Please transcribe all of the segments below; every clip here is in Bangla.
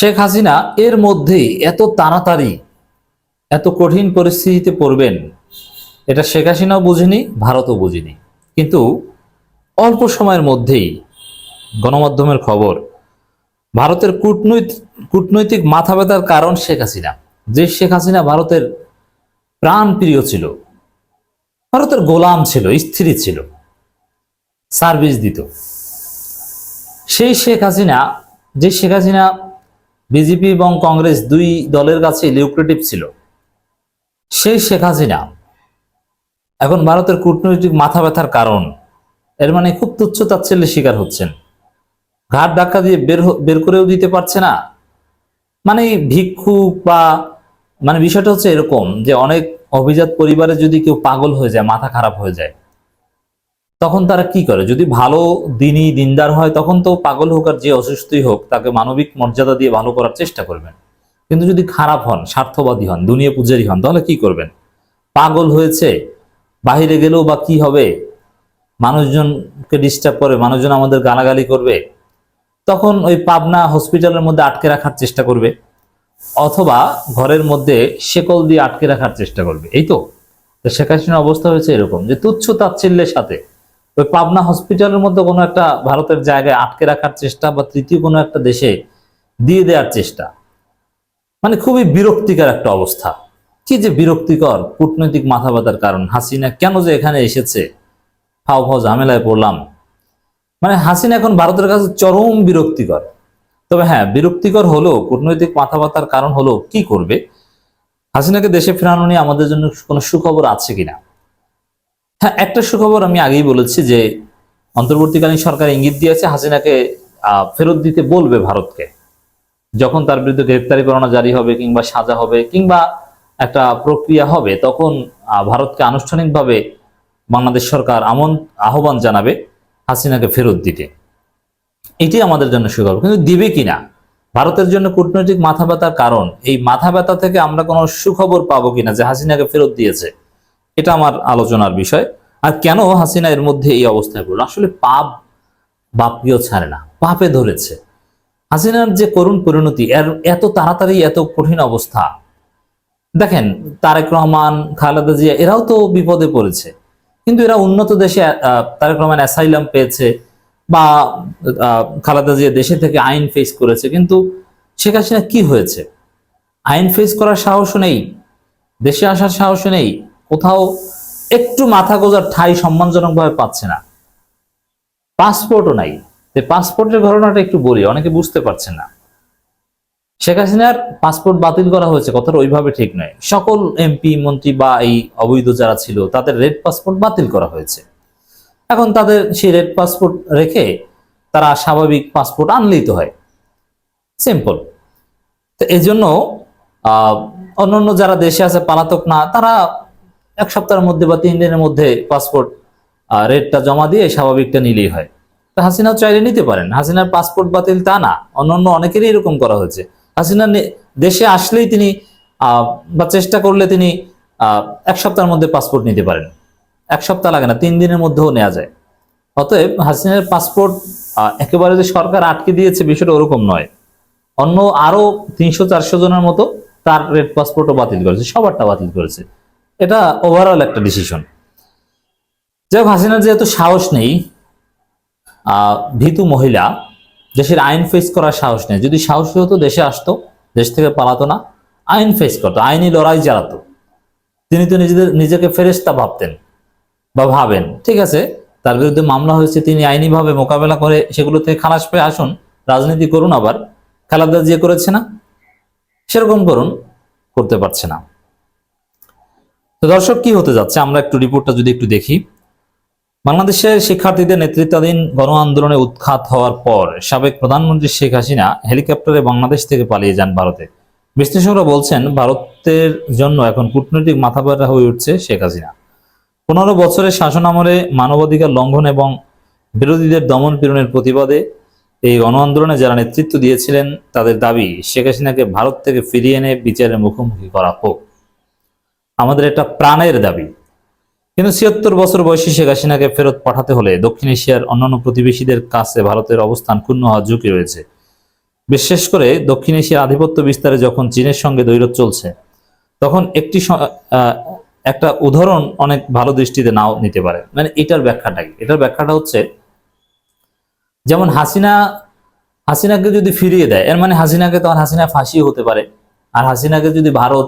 শেখ হাসিনা এর মধ্যেই এত তাড়াতাড়ি, এত কঠিন পরিস্থিতিতে পড়বেন, এটা শেখ হাসিনাও বুঝেনি, ভারতও বুঝেনি। কিন্তু অল্প সময়ের মধ্যেই গণমাধ্যমের খবর, ভারতের কূটনৈতিক কূটনৈতিক মাথা ব্যথার কারণ শেখ হাসিনা। যে শেখ হাসিনা ভারতের প্রাণ প্রিয় ছিল, ভারতের গোলাম ছিল, স্ত্রী ছিল, সার্ভিস দিত। সেই শেখ হাসিনা, যে শেখ হাসিনা বিজেপি এবং কংগ্রেস দুই দলের কাছে লিউক্রেটিভ ছিল। সেই শেখ হাসিনা, এখন ভারতের কূটনৈতিক মাথা ব্যথার কারণ, এর মানে খুব তুচ্ছ তাচ্ছিল্যের শিকার হচ্ছেন। ঘাট ধাক্কা দিয়ে বের বের করেও দিতে পারছে না। মানে ভিক্ষুক বা মানে বিষয়টা হচ্ছে এরকম যে অনেক অভিজাত পরিবারে যদি কেউ পাগল হয়ে যায়, মাথা খারাপ হয়ে যায় তখন তারা কি করে? যদি ভালো দিনই দিনদার হয়, তখন তো পাগল হোক আর যে অসুস্থই হোক, তাকে মানবিক মর্যাদা দিয়ে ভালো করার চেষ্টা করবেন। কিন্তু যদি খারাপ হন, স্বার্থবাদী হন, দুনিয়া পূজারী হন, তাহলে কি করবেন? পাগল হয়েছে, বাহিরে গেলেও বা কি হবে? মানুষজনকে ডিস্টার্ব করে, মানুষজন আমাদের গালাগালি করবে, তখন ওই পাবনা হসপিটালের মধ্যে আটকে রাখার চেষ্টা করবে, অথবা ঘরের মধ্যে শেকল দিয়ে আটকে রাখার চেষ্টা করবে। এই তো শেখ হাসিনার অবস্থা হয়েছে এরকম যে তুচ্ছ তাচ্ছিল্যের সাথে ওই পাবনা হসপিটালের মধ্যে কোনো একটা ভারতের জায়গায় আটকে রাখার চেষ্টা বা তৃতীয় কোনো একটা দেশে দিয়ে দেওয়ার চেষ্টা মানে খুবই বিরক্তিকর একটা অবস্থা। কি যে বিরক্তিকর কূটনৈতিক মাথা ব্যথার কারণ। হাসিনা কেন যে এখানে এসেছে, ফাও ফাও ঝামেলায় পড়লাম। মানে হাসিনা এখন ভারতের কাছে চরম বিরক্তিকর। তবে হ্যাঁ বিরক্তিকর হলেও, কূটনৈতিক মাথা ব্যথার কারণ হলো কি করবে? হাসিনাকে দেশে ফেরানো নিয়ে আমাদের জন্য কোনো সুখবর আছে কিনা? হ্যাঁ একটা সুখবর আমি আগেই বলেছি যে অন্তর্বর্তীকালীন সরকার ইঙ্গিত দিয়েছে হাসিনাকে ফেরত দিতে বলবে ভারতকে। যখন তার বিরুদ্ধে গ্রেপ্তারি পরোয়ানা জারি হবে কিংবা সাজা হবে কিংবা একটা প্রক্রিয়া হবে, তখন ভারতকে আনুষ্ঠানিকভাবে বাংলাদেশ সরকার আমন, আহ্বান জানাবে হাসিনাকে ফেরত দিতে। এটি আমাদের জন্য সুখবর। কিন্তু দিবে কিনা ভারতের জন্য কূটনৈতিক মাথা ব্যথার কারণ, এই মাথা ব্যথা থেকে আমরা কোনো সুখবর পাবো কিনা যে হাসিনাকে ফেরত দিয়েছে? এটা আমার আলোচনার বিষয়। আর কেন হাসিনা এর মধ্যে এই অবস্থায় পড়ল? আসলে পাপ বাপকেও ছাড়ে না, পাপে ধরেছে। হাসিনার যে করুণ পরিণতি, এর এত তাড়াতাড়ি, এত কঠিন অবস্থা। দেখেন, তারেক রহমান, খালেদা জিয়া, এরাও তো বিপদে পড়েছে। কিন্তু এরা উন্নত দেশে তারেক রহমান অ্যাসাইলাম পেয়েছে বা খালেদা জিয়া দেশে থেকে আইন ফেস করেছে। কিন্তু শেখ হাসিনা কি হয়েছে? আইন ফেস করার সাহস নেই। দেশে আসার সাহস নেই। কোথাও একটু মাথা গোজার ঠাই সম্মানজনকভাবে পাচ্ছে না। পাসপোর্টও নাই। যে পাসপোর্টের ঘটনাটা একটু বলি, অনেকে বুঝতে পারছে না। শেখ হাসিনার পাসপোর্ট বাতিল করা হয়েছে, কথাটা ওইভাবে ঠিক নয়। সকল এমপি, মন্ত্রী বা এই অবৈধ যারা ছিল, তাদের রেড পাসপোর্ট বাতিল করা হয়েছে। এখন তাদের সেই রেড পাসপোর্ট রেখে তারা স্বাভাবিক পাসপোর্ট আনলেই তো হয়। সিম্পল। তো এই জন্য অন্যান্য যারা দেশে আছে, পালাতক না, তারা এক সপ্তাহের মধ্যে বা তিন দিনের মধ্যে পাসপোর্ট রেটটা জমা দিয়ে স্বাভাবিকটা নিলেই হয়। তা হাসিনাও চাইলে নিতে পারেন। হাসিনার পাসপোর্ট বাতিল তা না, অন্যান্য অনেকেরই এরকম করা হয়েছে। হাসিনা দেশে আসলেই তিনি বা চেষ্টা করলে তিনি এক সপ্তাহের মধ্যে পাসপোর্ট নিতে পারেন। এক সপ্তাহ লাগে না, তিন দিনের মধ্যেও নেওয়া যায়। অতএব হাসিনার পাসপোর্ট একেবারে যে সরকার আটকে দিয়েছে বিষয়টা ওরকম নয়। অন্য আরও তিনশো চারশো জনের মতো তার রেড পাসপোর্টও বাতিল করেছে, সবারটা বাতিল করেছে। এটা ওভারঅল একটা ডিসিশন যাই হোক হাসিনার যেহেতু সাহস নেই ভীতু মহিলা, দেশের আইন ফেস করার সাহস নেই। যদি সাহসী হতো, দেশে আসতো, দেশ থেকে পালাতো না, আইন ফেস করতো, আইনি লড়াই চালাতো। তিনি তো নিজেদের, নিজেকে ফেরেস্তা ভাবতেন বা ভাবেন। ঠিক আছে, তার বিরুদ্ধে মামলা হয়েছে, তিনি আইনিভাবে মোকাবেলা করে সেগুলো থেকে খালাস পেয়ে আসুন, রাজনীতি করুন আবার, খেলাধুলা যে করেছে না, সেরকম করুন, করতে পারছে না। তো দর্শক, কি হতে যাচ্ছে? আমরা একটু রিপোর্টটা যদি একটু দেখি। বাংলাদেশের শিক্ষার্থীদের নেতৃত্বাধীন গণ আন্দোলনে উৎখাত হওয়ার পর সাবেক প্রধানমন্ত্রী শেখ হাসিনা হেলিকপ্টারে বাংলাদেশ থেকে পালিয়ে যান ভারতে। বিশ্লেষকরা বলছেন, ভারতের জন্য এখন কূটনৈতিক মাথা ব্যথা হয়ে উঠছে শেখ হাসিনা। পনেরো বছরের শাসন আমলে মানবাধিকার লঙ্ঘন এবং বিরোধীদের দমন পীড়নের প্রতিবাদে এই গণ আন্দোলনে যারা নেতৃত্ব দিয়েছিলেন, তাদের দাবি শেখ হাসিনাকে ভারত থেকে ফিরিয়ে এনে বিচারের মুখোমুখি করা হোক। আমাদের এটা প্রাণের দাবি। কিন্তু ছিয়াত্তর বছর বয়সী শেখ হাসিনাকে ফেরত পাঠাতে হলে দক্ষিণ এশিয়ার অন্যান্য প্রতিবেশীদের কাছে ভারতের অবস্থান ক্ষুণ্ণ হওয়ার ঝুঁকি রয়েছে। বিশেষ করে দক্ষিণ এশিয়ার আধিপত্য বিস্তারে যখন চীনের সঙ্গে দৈরথ চলছে, তখন একটি একটা উদাহরণ অনেক ভালো দৃষ্টিতে নাও নিতে পারে। মানে এটার ব্যাখ্যাটা কি এটার ব্যাখ্যাটা হচ্ছে, যেমন হাসিনা, হাসিনাকে যদি ফিরিয়ে দেয়, এর মানে হাসিনাকে তখন হাসিনা ফাঁসি হতে পারে। আর হাসিনাকে যদি ভারত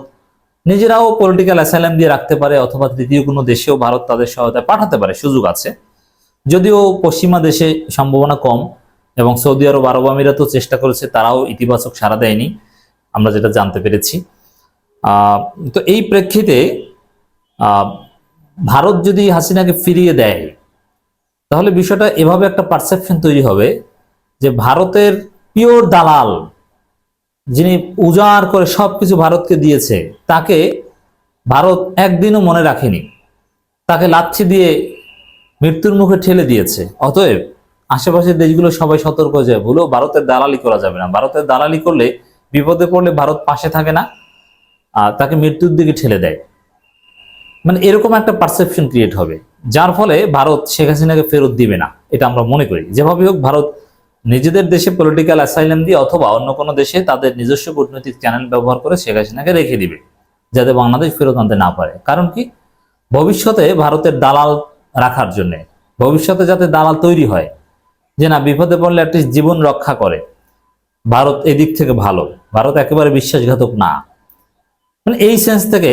নিজেরাও পলিটিক্যাল অ্যাসাইলাম দিয়ে রাখতে পারে অথবা তৃতীয় কোনো দেশেও ভারত তাদের সহায়তায় পাঠাতে পারে, সুযোগ আছে। যদিও পশ্চিমা দেশে সম্ভাবনা কম এবং সৌদি আরব আরব আমিরাতও চেষ্টা করেছে, তারাও ইতিবাচক সাড়া দেয়নি, আমরা যেটা জানতে পেরেছি। তো এই প্রেক্ষিতে ভারত যদি হাসিনাকে ফিরিয়ে দেয়, তাহলে বিষয়টা এভাবে একটা পারসেপশন তৈরি হবে যে ভারতের পিওর দালাল যিনি উজাড় করে সবকিছু ভারতকে দিয়েছে, তাকে ভারত একদিনও মনে রাখেনি। তাকে লাচ্ছি দিয়ে মৃত্যুর মুখে ঠেলে দিয়েছে। অতএব আশেপাশের দেশগুলো সবাই সতর্ক হয়ে যায়। ভুলেও ভারতের দালালি করা যাবে না। ভারতের দালালি করলে বিপদে পড়লে ভারত পাশে থাকে না, আর তাকে মৃত্যুর দিকে ঠেলে দেয়। মানে এরকম একটা পারসেপশন ক্রিয়েট হবে, যার ফলে ভারত শেখ হাসিনাকে ফেরত দিবে না, এটা আমরা মনে করি। যেভাবে হোক, ভারত নিজেদের দেশে পলিটিক্যাল অ্যাসাইলাম দিয়ে অথবা অন্য কোনো দেশে তাদের নিজস্ব কূটনৈতিক চ্যানেল ব্যবহার করে শেখ হাসিনাকে রেখে দিবে, যাতে বাংলাদেশ ফেরত আনতে না পারে। কারণ কি? ভবিষ্যতে ভারতের দালাল রাখার জন্য, ভবিষ্যতে যাতে দালাল তৈরি হয়, যে না বিপদে পড়লে একটি জীবন রক্ষা করে। ভারত এদিক থেকে ভালো, ভারত একেবারে বিশ্বাসঘাতক না। মানে এই সেন্স থেকে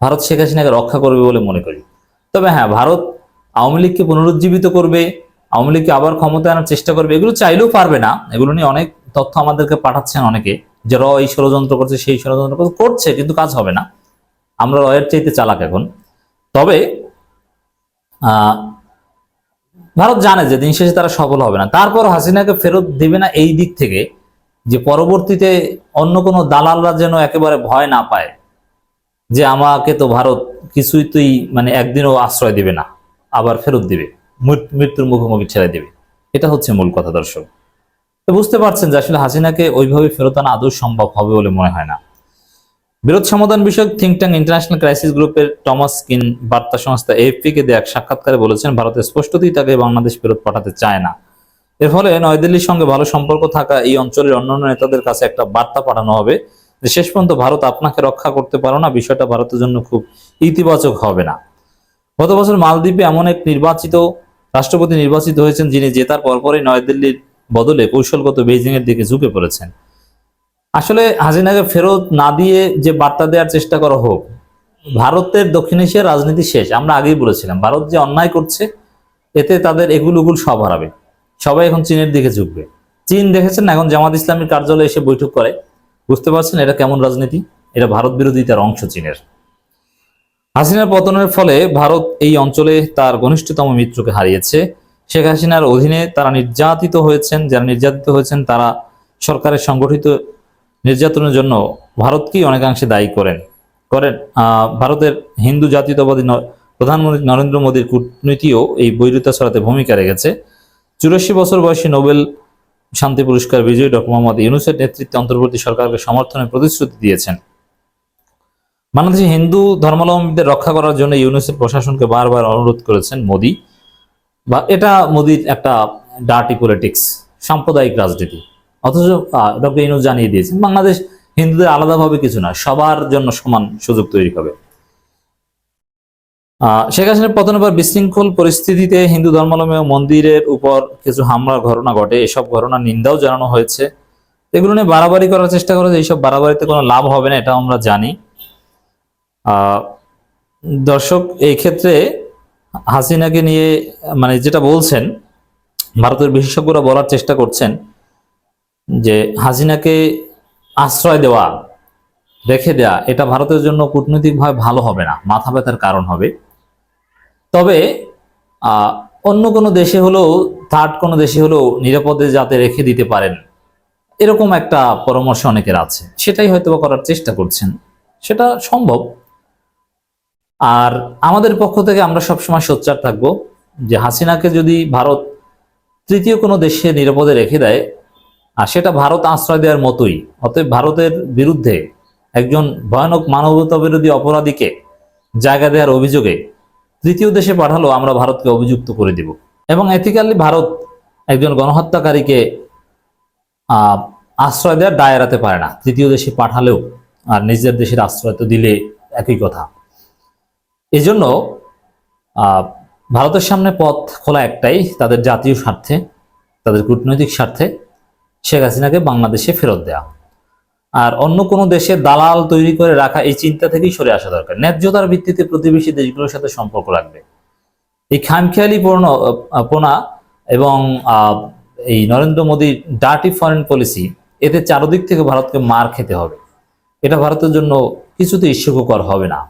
ভারত শেখ হাসিনাকে রক্ষা করবে বলে মনে করি। তবে হ্যাঁ ভারত আওয়ামী লীগকে পুনরুজ্জীবিত করবে আওয়ামী লীগকে আবার ক্ষমতায় আনার চেষ্টা করবে, এগুলো চাইলেও পারবে না। এগুলো নিয়ে অনেক তথ্য আমাদেরকে পাঠাচ্ছেন অনেকে, যে র এই ষড়যন্ত্র করছে, সেই ষড়যন্ত্র করছে কিন্তু কাজ হবে না। আমরা রয়ের চাইতে চালাক এখন। তবে ভারত জানে যে দিন শেষে তারা সফল হবে না। তারপর হাসিনাকে ফেরত দিবে না এই দিক থেকে, যে পরবর্তীতে অন্য কোনো দালালরা যেন একেবারে ভয় না পায়, যে আমাকে তো ভারত কিছুই তুই মানে একদিনও আশ্রয় দিবে না, আবার ফেরত দিবে। মৃত্যুর মুখোমুখি ছেড়ে দেবে। এটা হচ্ছে মূল কথা, দর্শক। তো বুঝতে পারছেন যে আসলে হাসিনাকে ওইভাবে ফেরত আনা আদৌ সম্ভব হবে বলে মনে হয় না। বিরোধ সমাধান বিষয়ক থিঙ্ক ট্যাঙ্ক ইন্টারন্যাশনাল ক্রাইসিস গ্রুপের টমাস কিন বার্তা সংস্থা এএফপি কে দেয়া এক সাক্ষাৎকারে বলেছেন, ভারত স্পষ্টতই তাকে বাংলাদেশ ফেরত পাঠাতে চায় না। এর ফলে নয়াদিল্লির সঙ্গে ভালো সম্পর্ক থাকা এই অঞ্চলের অন্যান্য নেতাদের কাছে একটা বার্তা পাঠানো হবে যে, শেষ পর্যন্ত ভারত আপনাকে রক্ষা করতে পারো না, বিষয়টা ভারতের জন্য খুব ইতিবাচক হবে না। গত বছর মালদ্বীপে এমন এক নির্বাচিত রাষ্ট্রপতি নির্বাচিত হয়েছেন যিনি জেতার পরপরই নয়াদিল্লির বদলে কৌশলগত বেইজিং এর দিকে ঝুঁকে পড়েছেন। আসলে হাসিনাকে ফেরত না দিয়ে যে বার্তা দেওয়ার চেষ্টা করা হোক, ভারতের দক্ষিণ এশিয়ার রাজনীতি শেষ, আমরা আগেই বলেছিলাম, ভারত যে অন্যায় করছে, এতে তাদের এগুল উগুল সব হারাবে। সবাই এখন চীনের দিকে ঝুঁকবে। চীন দেখেছেন এখন জামাত ইসলামের কার্যালয়ে এসে বৈঠক করে। বুঝতে পারছেন এটা কেমন রাজনীতি? এটা ভারত বিরোধিতার অংশ চীনের। হাসিনার পতনের ফলে ভারত এই অঞ্চলে তার ঘনিষ্ঠতম মিত্রকে হারিয়েছে। শেখ হাসিনার অধীনে তারা নির্যাতিত হয়েছেন। যারা নির্যাতিত হয়েছেন, তারা সরকারের সংগঠিত নির্যাতনের জন্য ভারতকেই অনেকাংশে দায়ী করেন। করেন ভারতের হিন্দু জাতীয়তাবাদী প্রধানমন্ত্রী নরেন্দ্র মোদীর কূটনীতিও এই বৈরিতা ছড়াতে ভূমিকা রেখেছে। চুরাশি বছর বয়সী নোবেল শান্তি পুরস্কার বিজয়ী ডক্টর মোহাম্মদ ইউনুসের নেতৃত্বে অন্তর্বর্তী সরকারকে সমর্থনের প্রতিশ্রুতি দিয়েছেন। বাংলাদেশে হিন্দু ধর্মাবলম্বীদের রক্ষা করার জন্য ইউনুসের প্রশাসনকে বারবার অনুরোধ করেছেন মোদী। বা এটা মোদির একটা ডার্টি পলিটিক্স সাম্প্রদায়িক রাজনীতি। অথচ ডক্টর ইউনুস জানিয়ে দিয়েছেন, বাংলাদেশ হিন্দুদের আলাদাভাবে কিছু না, সবার জন্য সমান সুযোগ তৈরি হবে। শেখ হাসিনার পতনের বিশৃঙ্খল পরিস্থিতিতে হিন্দু ধর্মাবলম্বী মন্দিরের উপর কিছু হামলার ঘটনা ঘটে। এসব ঘটনার নিন্দাও জানানো হয়েছে। এগুলো নিয়ে বাড়াবাড়ি করার চেষ্টা করা এইসব বাড়াবাড়িতে কোনো লাভ হবে না এটা আমরা জানি। দর্শক, এই ক্ষেত্রে হাসিনাকে নিয়ে মানে যেটা বলছেন, ভারতের বিশেষজ্ঞরা বলার চেষ্টা করছেন যে হাসিনাকে আশ্রয় দেওয়া, রেখে দেয়া, এটা ভারতের জন্য কূটনৈতিকভাবে ভালো হবে না, মাথা ব্যথার কারণ হবে। তবে অন্য কোনো দেশে হলেও থার্ড কোনো দেশে হলেও নিরাপদে যাতে রেখে দিতে পারেন, এরকম একটা পরামর্শ অনেকের আছে। সেটাই হয়তো করার চেষ্টা করছেন। সেটা সম্ভব। আর আমাদের পক্ষ থেকে আমরা সবসময় সোচ্চার থাকব যে হাসিনাকে যদি ভারত তৃতীয় কোনো দেশে নিরাপদে রেখে দেয়, আর সেটা ভারত আশ্রয় দেওয়ার মতোই, অতএব ভারতের বিরুদ্ধে একজন ভয়ানক মানবতা বিরোধী অপরাধীকে জায়গা দেওয়ার অভিযোগে তৃতীয় দেশে পাঠালো আমরা ভারতকে অভিযুক্ত করে দিব। এবং এথিক্যালি ভারত একজন গণহত্যাকারীকে আশ্রয় দেওয়ার দায় এড়াতে পারে না। তৃতীয় দেশে পাঠালেও আর নিজের দেশের আশ্রয় তো দিলে একই কথা। এই জন্য আহ, ভারতের সামনে পথ খোলা একটাই তাদের জাতীয় স্বার্থে তাদের কূটনৈতিক স্বার্থে শেখ হাসিনাকে বাংলাদেশে ফেরত দেওয়া আর অন্য কোনো দেশে দালাল তৈরি করে রাখা এই চিন্তা থেকেই সরে আসা দরকার। ন্যায্যতার ভিত্তিতে প্রতিবেশী দেশগুলোর সাথে সম্পর্ক রাখবে। এই খামখেয়ালি পূর্ণ পোনা এবং এই নরেন্দ্র মোদীর ডার্টি ফরেন পলিসি এতে চারদিক থেকে ভারতকে মার খেতে হবে। এটা ভারতের জন্য কিছুতেই সুখকর হবে না।